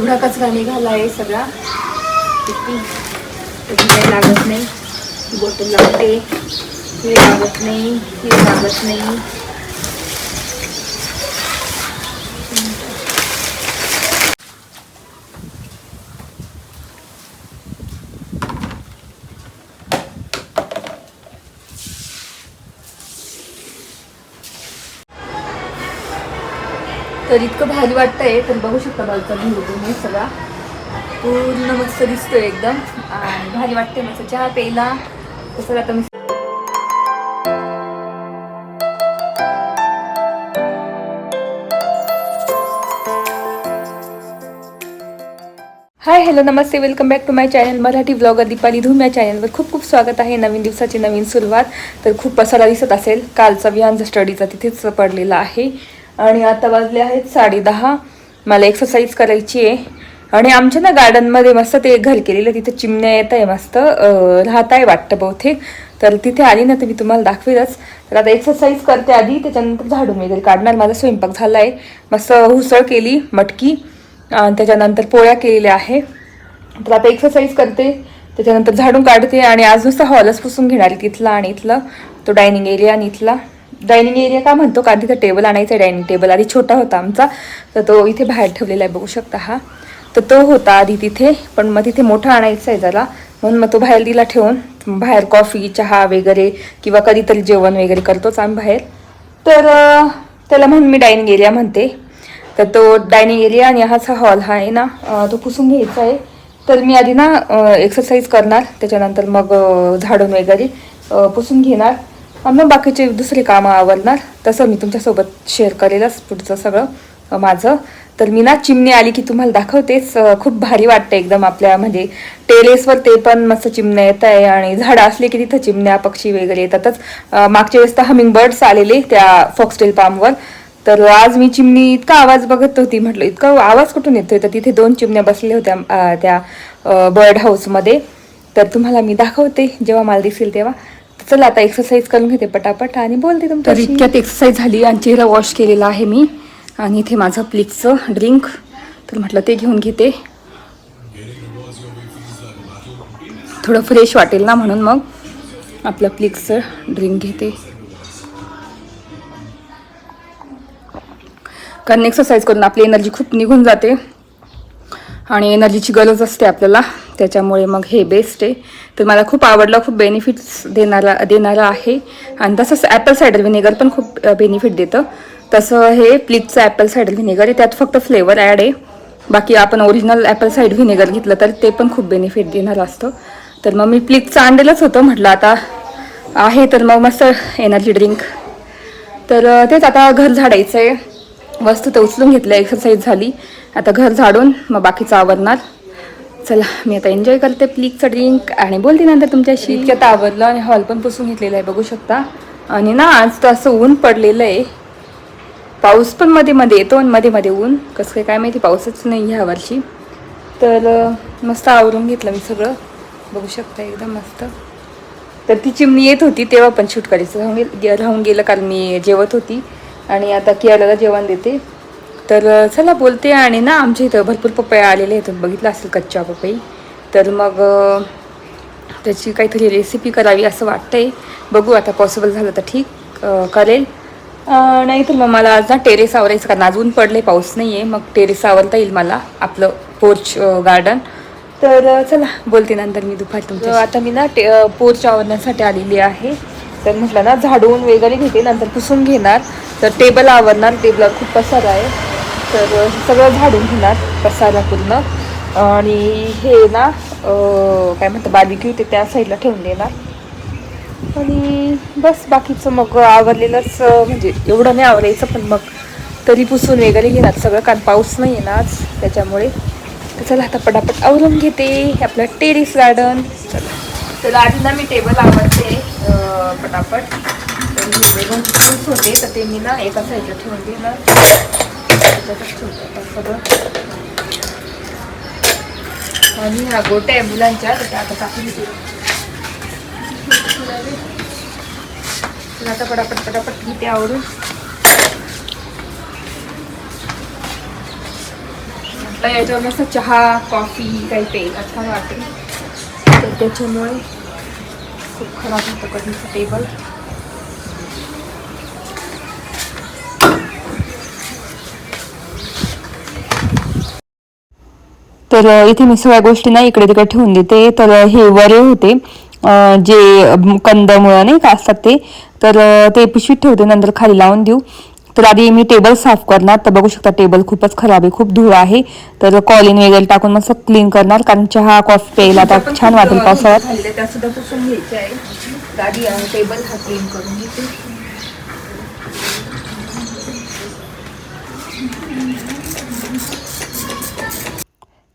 एवढा कचरा निघाला आहे सगळा. किती कधी काही लागत नाही. बॉटल लागते हे लागत नाही हे लागत नाही. तर इतकं भारी वाटतंय तर बघू शकता बाजूचा व्ह्यू तुम्ही सगळा. पूर्ण मस्त दिसतोय एकदम. आणि भारी वाटते मस्त. चहा प्यायला. तसं आता मी hi hello Namaste. Welcome back to my channel Marathi blogger Deepali Dhoom या चॅनलवर खूप खूप स्वागत आहे. नवीन दिवसाची नवीन सुरुवात. तर खूप पसारा दिसत असेल. कालचा विहानचा स्टडीचा तिथेच पडलेला आहे. आणि आता वाजले आहेत साडे दहा. मला एक्सरसाइज करायची आहे. आणि आमच्या ना गार्डनमध्ये मस्त ते घर केलेलं तिथे चिमण्या येत आहे मस्त राहत आहे वाटतं बहुतेक. तर तिथे आली ना तर मी तुम्हाला दाखवेलच. तर आता एक्सरसाइज करते आधी त्याच्यानंतर झाडून वगैरे काढणार. माझा स्वयंपाक झाला आहे मस्त हुसळ केली मटकी आणि त्याच्यानंतर पोळ्या केलेल्या आहे. तर आता एक्सरसाइज करते. त्याच्यानंतर झाडून काढते आणि आज नुसतं हॉलच पुसून घेणार तिथला आणि इथलं. तो डायनिंग एरिया आणि इथला. डायनिंग एरिया का म्हणतो? कारण तिथं टेबल आणायचा डायनिंग टेबल आधी छोटा होता आमचा तर तो इथे बाहेर ठेवलेला आहे बघू शकता हा. तर तो होता आधी तिथे पण मग तिथे मोठा आणायचा आहे जरा. म्हणून मग तो बाहेर दिला ठेवून. बाहेर कॉफी चहा वगैरे किंवा कधीतरी जेवण वगैरे करतोच आम्ही बाहेर. तर त्याला म्हणून मी डायनिंग एरिया म्हणते. तर तो डायनिंग एरिया आणि हाचा हॉल हा आहे ना. तो पुसून घ्यायचा आहे. तर मी आधी ना एक्सरसाइज करणार. त्याच्यानंतर मग झाडून वगैरे पुसून घेणार. मग बाकीचे दुसरे कामं आवडणार तसं मी तुमच्यासोबत शेअर करेलच पुढचं सगळं माझं. तर मी ना चिमणी आली की तुम्हाला दाखवतेच. खूप भारी वाटतं एकदम आपल्या म्हणजे टेरेसवर ते पण मस्त चिमण्या येत आहे आणि झाडं असले की तिथं चिमण्या पक्षी वगैरे येतातच. मागच्या वेळेस तर हमिंग बर्ड्स आलेले त्या फॉक्सटेल पामवर तर आज मी चिमणी इतका आवाज बघत होती म्हटलं इतका आवाज कुठून येतोय? तर तिथे दोन चिमण्या बसल्या होत्या त्या बर्ड हाऊसमध्ये तर तुम्हाला मी दाखवते जेव्हा मला दिसेल तेव्हा. चला आता एक्सरसाइज करून घेते पटापट आणि बोलते तुमच्या इतक्यात एक्सरसाइज झाली आणि चेहरा वॉश केलेला आहे मी. आणि इथे माझं प्लिकचं ड्रिंक तर म्हटलं ते घेऊन घेते. थोडं फ्रेश वाटेल ना म्हणून मग आपलं प्लिक्सचं ड्रिंक घेते. कारण एक्सरसाइज करून आपली एनर्जी खूप निघून जाते. आणि एनर्जीची गरज असते आपल्याला. त्याच्यामुळे मग हे बेस्ट आहे. तर मला खूप आवडलं खूप बेनिफिट्स देणारा देणारा आहे. आणि तसंच ॲपल सायडर व्हिनेगर पण खूप बेनिफिट देतं. तसं हे प्लीजचं ॲपल सायडर व्हिनेगर आहे. त्यात फक्त फ्लेवर ॲड आहे. बाकी आपण ओरिजिनल ॲपल साईड व्हिनेगर घेतलं तर ते पण खूप बेनिफिट देणारं असतं. तर मग मी प्लीजचं आणलेलंच होतं म्हटलं आता. आहे तर मग मस्त एनर्जी ड्रिंक तर तेच आता घर झाडायचं आहे वस्तू तर उचलून घेतल्या एक्सरसाइज झाली. आता घर झाडून मग बाकीचं आवरणार. चला मी आता एन्जॉय करते प्लीकचं ड्रिंक आणि बोलते नंतर तुमच्याशी. आता आवरलं आणि हॉल पण पुसून घेतलेला आहे बघू शकता. आणि ना आज तर असं ऊन पडलेलं आहे. पाऊस पण मध्ये मध्ये येतो आणि मध्ये मध्ये ऊन. कसं काय काय माहिती पाऊसच नाही ह्या वर्षी. तर मस्त आवरून घेतलं मी सगळं. बघू शकता एकदम मस्त. तर ती चिमणी येत होती तेव्हा पण शूट करायचं राहून राहून गेलं कारण मी जेवत होती. आणि आता कियाला जेवण देते. तर चला बोलते आणि ना आमच्या इथं भरपूर पपया आलेले आहेत. बघितलं असेल कच्च्या पपई. तर मग त्याची काहीतरी रेसिपी करावी असं वाटतंय. बघू आता पॉसिबल झालं तर ठीक करेल. नाही तर मग मला आज ना टेरेस आवरायचं कारण अजून पडले पाऊस नाही आहे मग टेरेस आवरता येईल मला आपलं पोर्च गार्डन तर चला बोलते नंतर मी दुपारी तुमच्या आता मी ना टे पोर्च आवरण्यासाठी आलेली आहे. तर म्हटलं ना झाडून वगैरे घेते नंतर पुसून घेणार. तर टेबल आवरणार टेबलावर खूप पसारा आहे. तर हे सगळं झाडून घेणार पसारा पूर्ण. आणि हे ना काय म्हणतं बार्बिक्यू ते त्या साईडला ठेवून देणार. आणि बस बाकीचं मग आवरलेलंच म्हणजे एवढं नाही आवरायचं पण मग तरी पुसून वगैरे घेणार. सगळं कारण पाऊस नाही आहे ना आज त्याच्यामुळे. तर चला आता पटापट आवरून घेते हे आपलं टेरिस गार्डन चला. तर आधी ना मी टेबल आवडते पटापट. तर मी होते तर ते मी ना एका साईडला ठेवून दिलं त्याच्यातच ठेवते सगळं. आणि ह्या गोट्या आहे मुलांच्या तर त्या आता टाकून देते. आता पटापट पटापट घेते आवडून याच्यावर असं चहा कॉफी काही प्यायला छान वाटेल. त्याच्यामुळे खूप खराब होतं कधीचं टेबल तर इथे मी सगळ्या गोष्टी ना इकडे तिकडे ठेवून देते. तर हे वरे होते जे कंदमुळं नाही का असतात ते. तर ते पिशवीत ठेवते नंतर खाली लावून देऊ. तर आधी मी टेबल साफ करणार. तर बघू शकता टेबल खूपच खराब आहे खूप धूळ आहे. तर कॉलिन वगैरे टाकून मस्त क्लीन करणार. कारण चहा कॉफी प्यायला आता छान वाटेल पावसाळ्यात.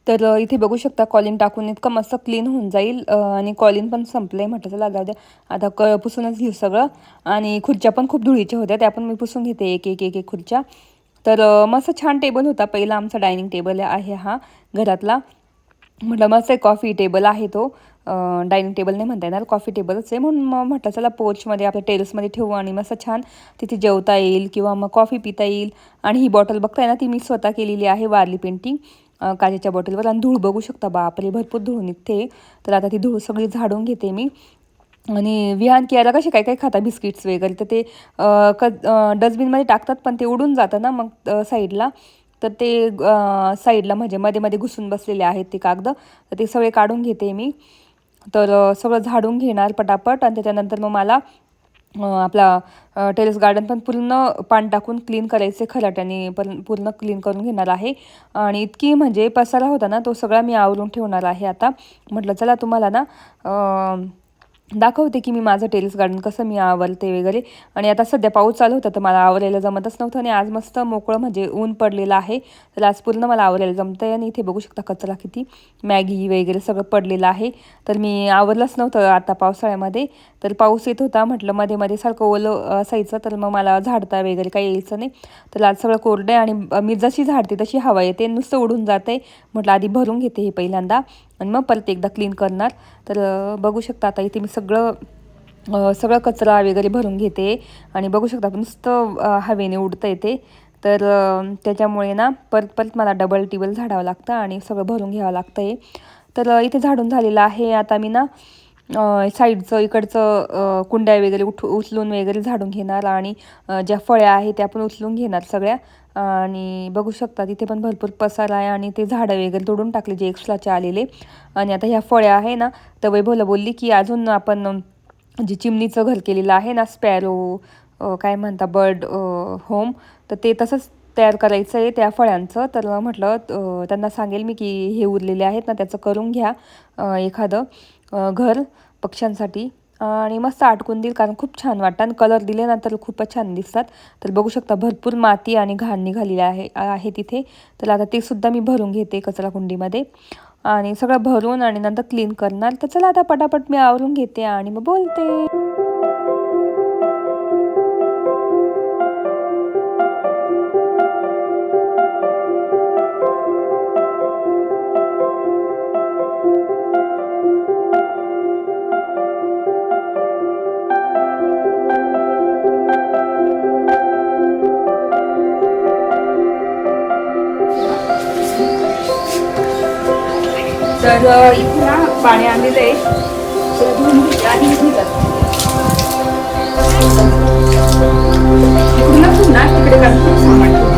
तर इथे बघू शकता कॉलिन टाकून इतकं मस्त क्लीन होऊन जाईल आणि कॉलिन पण संपलं आहे म्हटलं चला जाऊ द्या. आता क पुसूनच घेऊ सगळं. आणि खुर्च्या पण खूप धुळीच्या होत्या त्या पण मी पुसून घेते एक एक एक एक खुर्च्या. तर मस्त छान टेबल होता पहिला आमचा डायनिंग टेबल आहे हा घरातला. म्हटलं मस्त एक कॉफी टेबल आहे तो. डायनिंग टेबल नाही म्हणता येणार कॉफी टेबलच आहे म्हणून मग म्हटलं चला पोर्चमध्ये आपल्या टेरेसमध्ये ठेवू आणि मस्त छान तिथे जेवता येईल किंवा मग कॉफी पिता येईल. आणि ही बॉटल बघताय ना ती मी स्वतः केलेली आहे वारली पेंटिंग. काचेच्या बॉटलवर आणि धूळ बघू शकता. बापरे भरपूर धूळ निघते. तर आता ती धूळ सगळी झाडून घेते मी. आणि विहान कियाला कसे काय काय खाता? बिस्किट्स वगैरे. तर ते क डस्टबिनमध्ये टाकतात पण ते उडून जातं ना मग साईडला. तर ते साईडला म्हणजे मध्ये मध्ये घुसून बसलेले आहेत ते कागद. तर ते सगळे काढून घेते मी. तर सगळं झाडून घेणार पटापट. आणि त्याच्यानंतर मग मला आपला टेरेस गार्डन पण पूर्ण पान टाकून क्लीन करायचे खराट्याने पण पूर्ण क्लीन करून घेणार आहे. आणि इतकी म्हणजे पसारा होता ना तो सगळा मी आवरून ठेवणार आहे आता. म्हटलं चला तुम्हाला ना दाखवते की मी माझं टेरेस गार्डन कसं मी आवरते वगैरे. आणि आता सध्या पाऊस चालू होता तर मला आवरायला जमतच नव्हतं आणि आज मस्त मोकळं म्हणजे ऊन पडलेलं आहे. तर आज पूर्ण मला आवरायला जमतं आहे आणि इथे बघू शकता कचरा किती मॅगी वगैरे सगळं पडलेलं आहे. तर मी आवरलंच नव्हतं आता पावसाळ्यामध्ये. तर पाऊस येत होता म्हटलं मध्ये मध्ये सारखं ओलं असायचं तर मग मला झाडता वगैरे काही यायचं नाही. तर आज सगळं कोरडं आहे आणि मी जशी झाडते तशी हवा येते नुसतं उडून जाते म्हटलं आधी भरून घेते हे पहिल्यांदा. आणि मग परत एकदा क्लीन करणार. तर बघू शकता आता इथे मी सगळं सगळं कचरा वगैरे भरून घेते आणि बघू शकता आपण नुसतं हवेने उडतं येते तर त्याच्यामुळे ना परत परत मला डबल टिबल झाडावं लागतं आणि सगळं भरून घ्यावं लागतं आहे तर इथे झाडून झालेलं आहे. आता मी ना साईडचं इकडचं कुंड्या वगैरे उठ उचलून वगैरे झाडून घेणार आणि ज्या फळ्या आहेत त्या पण उचलून घेणार सगळ्या. आणि बघू शकता तिथे पण भरपूर पसारा आहे आणि ते झाडं वगैरे तोडून टाकले जे एक्स्ट्राचे आलेले. आणि आता ह्या फळ्या आहे ना तर वैभवला बोलली की अजून आपण जे चिमणीचं घर केलेलं आहे ना स्पॅरो काय म्हणता बर्ड होम तर ते तसंच तयार करायचं आहे त्या फळ्यांचं. तर म्हटलं त्यांना सांगेल मी की हे उरलेले आहेत ना त्याचं करून घ्या एखादं घर पक्ष्यांसाठी. आणि मस्त आटकून देईल कारण खूप छान वाटतं. आणि कलर दिले ना तर खूपच छान दिसतात. तर बघू शकता भरपूर माती आणि घाण निघालेली आहे आहे तिथे. तर आता ते सुद्धा मी भरून घेते कचरा कुंडीमध्ये. आणि सगळं भरून आणि नंतर क्लीन करणार. तर चला आता पटापट मी आवरून घेते आणि मग बोलते. तर इथे ना पाणी आणलेलं आहे तर धुवून घेते इथे जाते ना तिकडे कारण सामान ठेवतो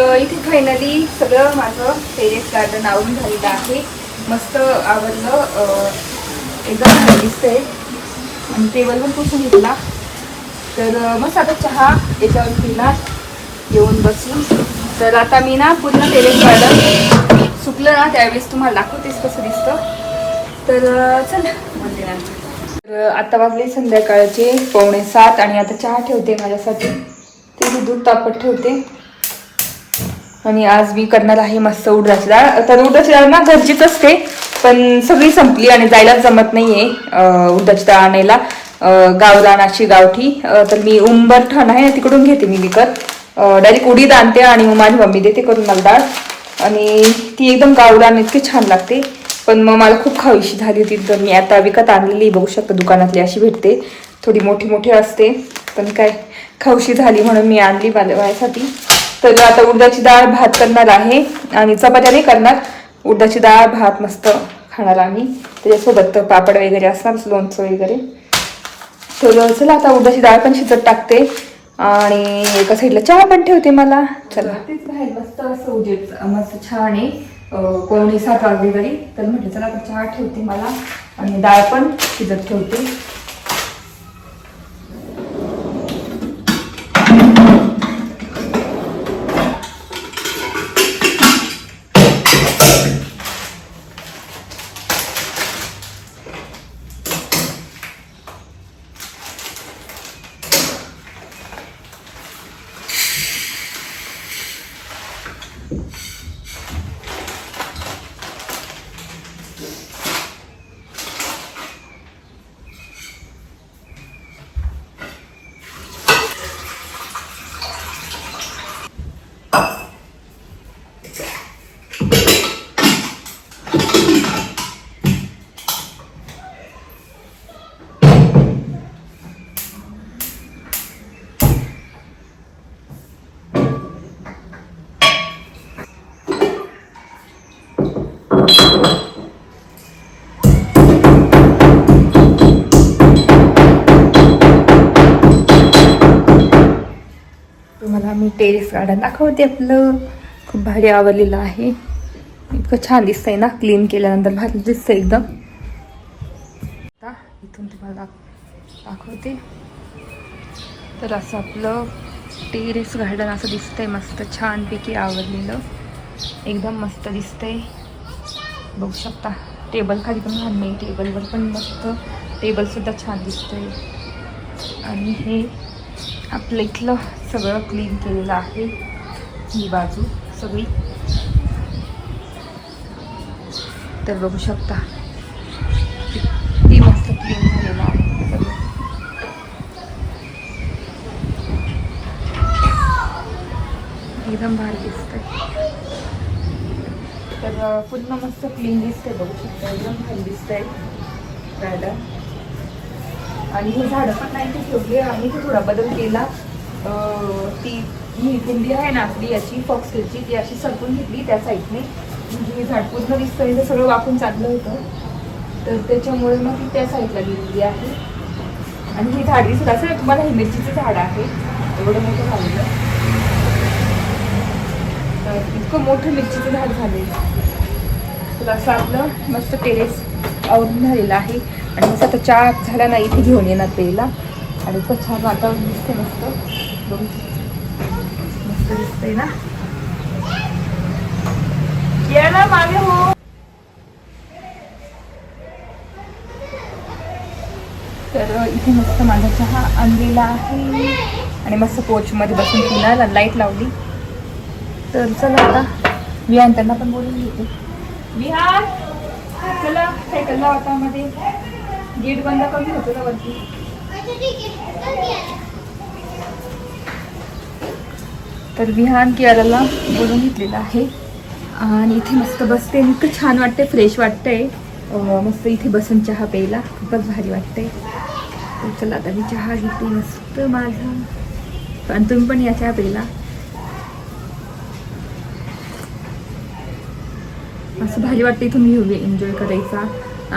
तर इथे फायनली सगळं माझं टेरेस गार्डन आवडून झालेलं आहे. मस्त आवडलं एकदम भारी दिसतंय. आणि टेबल पण पुसून घेतला. तर मस्त आता चहा याच्यावर पिणार येऊन बसून. तर आता मी ना पूर्ण टेरेस गार्डन सुकलं ना त्यावेळेस तुम्हाला दाखवतेच कसं दिसतं. तर अ, चला. ना तर आता वाजले संध्याकाळचे पावणे सात आणि आता चहा ठेवते माझ्यासाठी. ते दूध तापत ठेवते. आणि आज मी करणार आहे मस्त उडदाची डाळ. तर उडदाची डाळ ना गरजेच असते पण सगळी संपली आणि जायलाच जमत नाहीये आहे उडदाची डाळ आणायला. गावदानाची गावठी. तर मी उंबरठण आहे तिकडून घेते मी विकत. डायरेक्ट उडीद आणते आणि मग माझी मम्मी देते करून मला डाळ. आणि ती एकदम गावदान इतकी छान लागते. पण मग मला खूप खावीशी झाली होती तर मी आता विकत आणलेली बघू शकता दुकानातली अशी भेटते. थोडी मोठी मोठी असते पण काय खाऊशी झाली म्हणून मी आणली मला माझ्यासाठी. तर आता उडदाची डाळ भात करणार आहे आणि चपात्या नाही करणार. उडदाची डाळ भात मस्त खाणार आम्ही. त्याच्यासोबत पापड वगैरे असणार लोणचं वगैरे. तर चला आता उडदाची डाळ पण शिजत टाकते. आणि एका साईडला चहा पण ठेवते मला. चला. तेच बाहेर मस्त असं उजेड मस्त छान आहे. कोणी सात वाजले तरी. तर म्हटलं चला आता चहा ठेवते मला. आणि डाळ पण शिजत ठेवते. टेरेस गार्डन दाखवते आपलं. खूप भारी आवडलेलं आहे. इतकं छान दिसतंय ना क्लीन केल्यानंतर भारी दिसतंय एकदम. आता इथून तुम्हाला दाखवते. तर असं आपलं टेरेस गार्डन असं दिसतंय मस्त छानपैकी आवडलेलं एकदम मस्त दिसतंय. बघू शकता टेबल खाली पण लहान नाही टेबलवर पण मस्त टेबलसुद्धा छान दिसतंय. आणि हे आपलं इथलं सगळं क्लीन केलेलं आहे. ही बाजू सगळी. तर बघू शकता ती मस्त क्लीन झालेलं आहे सगळं. एकदम भारी दिसतंय. तर पूर्ण मस्त क्लीन दिसतंय बघू शकता. एकदम भारी दिसतंय गार्डन आणि हे झाडं पण नाही ते ठेवली आम्ही ते थोडा बदल केला. ती ही कुंडी आहे ना आपली याची फॉक्सची ती अशी सरकून घेतली त्या साईडने. म्हणजे हे झाड पूर्ण दिसतं हे सगळं वाकून चाललं होतं. तर त्याच्यामुळे मग ती त्या साईडला गेलेली आहे. आणि ही झाड दिसत असं तुम्हाला हे मिरचीचं झाड आहे. एवढं मोठं झालेलं तर इतकं मोठं मिरचीचं झाड झालेलं तर असं आपलं मस्त टेरेस आवरून झालेलं आहे. आणि मस्त आता चहा झाला ना इथे घेऊन येणार पेला आणि इतकं छान वातावरण दिसतंय मस्त. दोन मस्त दिसतंय ना? ये ना मागे हो. तर इथे मस्त माझा चहा आणलेला आहे. आणि मस्त कोचमध्ये बसून पिणार लाइट लावली. तर चला आता विहान त्यांना पण बोलून घेते. विहान चला सायकल लावता गेट बंद कमी होतो ना वरती. तर विहान कियाराला बोलून घेतलेलं आहे. आणि इथे मस्त बसते. आणि इतकं छान वाटते फ्रेश वाटतंय. मस्त इथे बसून चहा प्यायला. खूपच भारी वाटतंय. तर चला आता मी चहा घेते मस्त माझा. आणि तुम्ही पण या चहा प्यायला. असं भारी वाटतं इथून व्ह्यू एन्जॉय करायचा.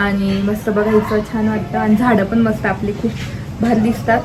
आणि मस्त बघायचं छान वाटतं. आणि झाडं पण मस्त आपली खूप भारी दिसतात.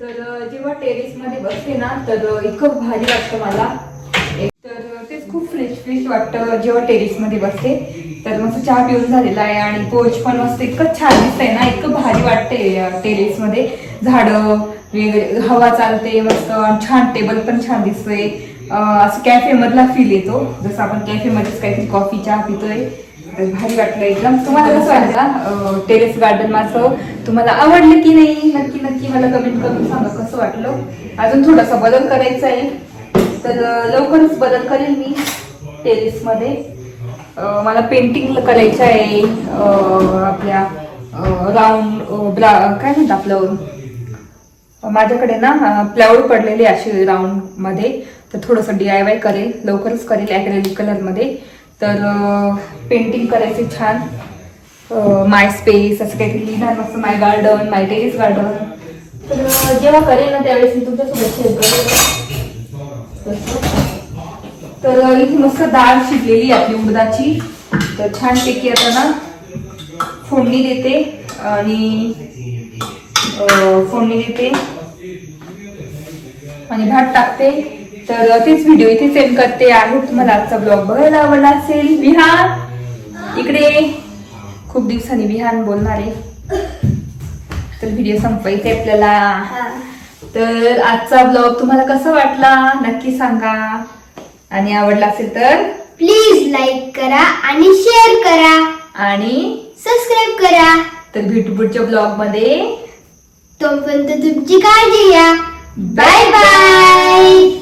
तर जेव्हा टेरेसमध्ये बसते ना तर इतकं भारी वाटतं मला. तर तेच खूप फ्रेश फ्रेश वाटतं जेव्हा टेरेसमध्ये बसते. तर मस्त चहा पिऊन झालेला आहे आणि पोच पण मस्त इतकं छान दिसतंय ना इतकं भारी वाटते टेरेसमध्ये झाडं वेगळे हवा चालते मस्त छान टेबल पण छान दिसतोय. असं कॅफे मधला फील येतो. जसं आपण कॅफे मध्येच काहीतरी कॉफी चहा पितोय. भारी वाटलं एकदम. तुम्हाला कसं वाटलं टेरेस गार्डन माझं तुम्हाला आवडलं की नाही? नक्की नक्की मला कमेंट करून सांगा कसं वाटलं. अजून थोडासा बदल करायचा आहे. तर लवकरच बदल करेल मी टेरेसमध्ये मला पेंटिंग करायचं आहे. आपल्या राऊंड ब्रा काय म्हणतात आपलं? माझ्याकडे ना प्लाऊड पडलेले असे राऊंडमध्ये तर थोडंसं डी आय वाय करेल. लवकरच करेल ॲक्रेलिक कलरमध्ये तर पेंटिंग करायचे छान. माय स्पेस असं काहीतरी लिहिणार मस्त my garden my terrace garden तर जेव्हा करेल ना त्यावेळेस मी तुमच्यासोबत शेअर करेल. तर इथे मस्त डाळ शिजलेली आपली उडदाची. तर छानपैकी आता ना फोडणी देते आणि फोडणी देते. आणि भात टाकते. तर तेच व्हिडिओ इथे सेंड करते आहे. तुम्हाला आजचा ब्लॉग बघायला आवडला असेल. विहान इकडे. खूप दिवसांनी विहान बोलणार आहे. तर व्हिडिओ संपवायचे आपल्याला. तर आजचा ब्लॉग तुम्हाला कसा वाटला? नक्की सांगा. आणि आवडला असेल तर? प्लीज लाईक करा आणि शेअर करा. आणि सबस्क्राईब करा. तर भेटू पुढच्या ब्लॉगमध्ये. तोपर्यंत तुमची काळजी घ्या. Bye bye